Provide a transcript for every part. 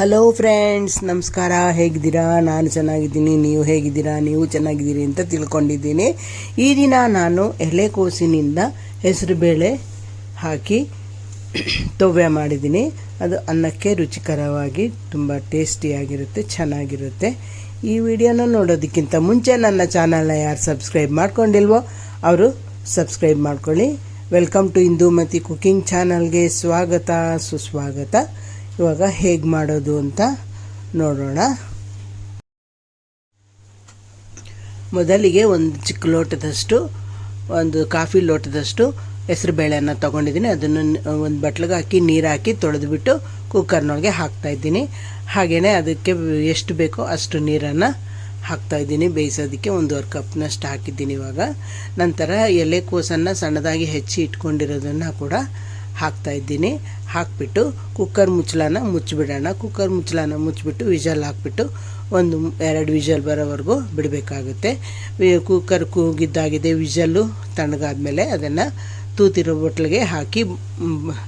Hello friends ನಮಸ್ಕಾರ. ಹೇಗಿದ್ದೀರಾ? ನಾನು ಚೆನ್ನಾಗಿದ್ದೀನಿ. ನೀವು ಹೇಗಿದ್ದೀರಾ? ನೀವು ಚೆನ್ನಾಗಿದ್ದೀರಿ ಅಂತ ತಿಳ್ಕೊಂಡಿದ್ದೀನಿ. ಈ ದಿನ ನಾನು ಎಲೆಕೋಸಿನಿಂದ ಹೆಸರುಬೇಳೆ ಹಾಕಿ ತೊವ್ವೆ ಮಾಡಿದ್ದೀನಿ. ಅದು ಅನ್ನಕ್ಕೆ ರುಚಿಕರವಾಗಿ ತುಂಬ ಟೇಸ್ಟಿಯಾಗಿರುತ್ತೆ, ಚೆನ್ನಾಗಿರುತ್ತೆ. ಈ ವಿಡಿಯೋನ ನೋಡೋದಕ್ಕಿಂತ ಮುಂಚೆ ನನ್ನ ಚಾನಲ್ನ ಯಾರು ಸಬ್ಸ್ಕ್ರೈಬ್ ಮಾಡ್ಕೊಂಡಿಲ್ವೋ ಅವರು ಸಬ್ಸ್ಕ್ರೈಬ್ ಮಾಡ್ಕೊಳ್ಳಿ. ವೆಲ್ಕಮ್ ಟು ಇಂದೂಮತಿ ಕುಕಿಂಗ್ ಚಾನಲ್ಗೆ ಸ್ವಾಗತ, ಸುಸ್ವಾಗತ. ಇವಾಗ ಹೇಗೆ ಮಾಡೋದು ಅಂತ ನೋಡೋಣ. ಮೊದಲಿಗೆ ಒಂದು ಚಿಕ್ಕ ಲೋಟದಷ್ಟು, ಒಂದು ಕಾಫಿ ಲೋಟದಷ್ಟು ಹೆಸರುಬೇಳೆಯನ್ನು ತೊಗೊಂಡಿದ್ದೀನಿ. ಅದನ್ನು ಒಂದು ಬಟ್ಲಿಗೆ ಹಾಕಿ, ನೀರು ಹಾಕಿ ತೊಳೆದುಬಿಟ್ಟು ಕುಕ್ಕರ್ನೊಳಗೆ ಹಾಕ್ತಾಯಿದ್ದೀನಿ ಹಾಗೆಯೇ ಅದಕ್ಕೆ ಎಷ್ಟು ಬೇಕೋ ಅಷ್ಟು ನೀರನ್ನು ಹಾಕ್ತಾಯಿದ್ದೀನಿ ಬೇಯಿಸೋದಕ್ಕೆ ಒಂದೂವರೆ ಕಪ್ನಷ್ಟು ಹಾಕಿದ್ದೀನಿ ಇವಾಗ. ನಂತರ ಎಲೆಕೋಸನ್ನು ಸಣ್ಣದಾಗಿ ಹೆಚ್ಚಿ ಇಟ್ಕೊಂಡಿರೋದನ್ನು ಕೂಡ ಹಾಕ್ತಾ ಇದ್ದೀನಿ. ಹಾಕ್ಬಿಟ್ಟು ಕುಕ್ಕರ್ ಮುಚ್ಚಳನ ಮುಚ್ಚಿಬಿಡೋಣ. ಕುಕ್ಕರ್ ಮುಚ್ಚಳನ ಮುಚ್ಚಿಬಿಟ್ಟು ವಿಜಲ್ ಹಾಕ್ಬಿಟ್ಟು ಒಂದು ಎರಡು ವಿಜಲ್ ಬರೋವರೆಗೂ ಬಿಡಬೇಕಾಗುತ್ತೆ. ಕುಕ್ಕರ್ ಕೂಗಿದ್ದಾಗಿದೆ ವಿಜಲ್ಲು ತಣ್ಣಗಾದ್ಮೇಲೆ ಅದನ್ನು ತೂತಿರೋ ಬೊಟ್ಲಿಗೆ ಹಾಕಿ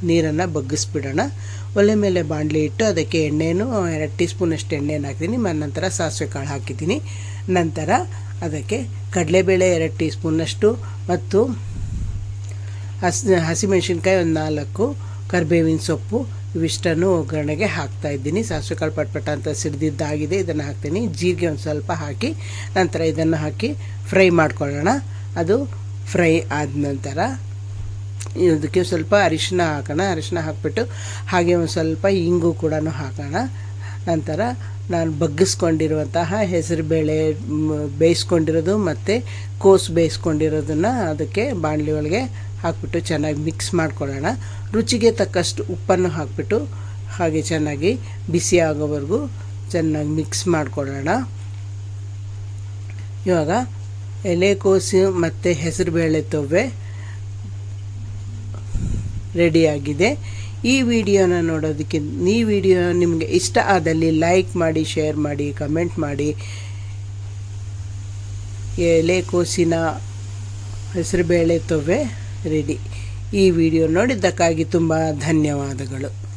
ನೀರನ್ನು ಬಗ್ಗಿಸ್ಬಿಡೋಣ. ಒಲೆ ಮೇಲೆ ಬಾಣಲಿ ಇಟ್ಟು ಅದಕ್ಕೆ ಎಣ್ಣೆನೂ, ಎರಡು ಟೀ ಸ್ಪೂನಷ್ಟು ಎಣ್ಣೆನ ಹಾಕಿದ್ದೀನಿ. ನಂತರ ಸಾಸಿವೆ ಕಾಳು ಹಾಕಿದ್ದೀನಿ. ನಂತರ ಅದಕ್ಕೆ ಕಡಲೆಬೇಳೆ ಎರಡು ಟೀ ಸ್ಪೂನಷ್ಟು ಮತ್ತು ಹಸಿ ಹಸಿಮೆಣ್ಸಿನ್ಕಾಯಿ ಒಂದು ನಾಲ್ಕು, ಕರಿಬೇವಿನ ಸೊಪ್ಪು, ಇವಿಷ್ಟನ್ನು ಒಗ್ಗರಣೆಗೆ ಹಾಕ್ತಾ ಇದ್ದೀನಿ. ಸಾಸಿವೆ ಕಾಳು ಪಟ್ಪಟ ಅಂತ ಸಿಡ್ದಿದ್ದಾಗಿದೆ. ಇದನ್ನು ಹಾಕ್ತೀನಿ. ಜೀರಿಗೆ ಒಂದು ಸ್ವಲ್ಪ ಹಾಕಿ, ನಂತರ ಇದನ್ನು ಹಾಕಿ ಫ್ರೈ ಮಾಡ್ಕೊಳ್ಳೋಣ. ಅದು ಫ್ರೈ ಆದ ನಂತರ ಇದಕ್ಕೆ ಸ್ವಲ್ಪ ಅರಿಶಿನ ಹಾಕೋಣ. ಅರಿಶಿನ ಹಾಕಿಬಿಟ್ಟು ಹಾಗೆ ಒಂದು ಸ್ವಲ್ಪ ಇಂಗು ಕೂಡ ಹಾಕೋಣ. ನಂತರ ನಾನು ಬಗ್ಗಿಸ್ಕೊಂಡಿರುವಂತಹ ಹೆಸರುಬೇಳೆ ಬೇಯಿಸ್ಕೊಂಡಿರೋದು ಮತ್ತು ಕೋಸು ಬೇಯಿಸ್ಕೊಂಡಿರೋದನ್ನು ಅದಕ್ಕೆ ಬಾಣಲಿ ಒಳಗೆ ಹಾಕ್ಬಿಟ್ಟು ಚೆನ್ನಾಗಿ ಮಿಕ್ಸ್ ಮಾಡ್ಕೊಳ್ಳೋಣ. ರುಚಿಗೆ ತಕ್ಕಷ್ಟು ಉಪ್ಪನ್ನು ಹಾಕ್ಬಿಟ್ಟು ಹಾಗೆ ಚೆನ್ನಾಗಿ ಬಿಸಿ ಆಗೋವರೆಗೂ ಚೆನ್ನಾಗಿ ಮಿಕ್ಸ್ ಮಾಡ್ಕೊಳ್ಳೋಣ. ಇವಾಗ ಎಲೆಕೋಸು ಮತ್ತು ಹೆಸರುಬೇಳೆ ತೊವ್ವೆ ರೆಡಿಯಾಗಿದೆ ಈ ವಿಡಿಯೋನ ನೋಡೋದಕ್ಕೆ ಈ ವಿಡಿಯೋ ನಿಮಗೆ ಇಷ್ಟ ಆದಲ್ಲಿ ಲೈಕ್ ಮಾಡಿ ಶೇರ್ ಮಾಡಿ ಕಮೆಂಟ್ ಮಾಡಿ. ಎಲೆಕೋಸಿನ ಹೆಸರುಬೇಳೆ ತೊವೆ ರೆಡಿ ಈ ವಿಡಿಯೋ ನೋಡಿದ್ದಕ್ಕಾಗಿ ತುಂಬ ಧನ್ಯವಾದಗಳು.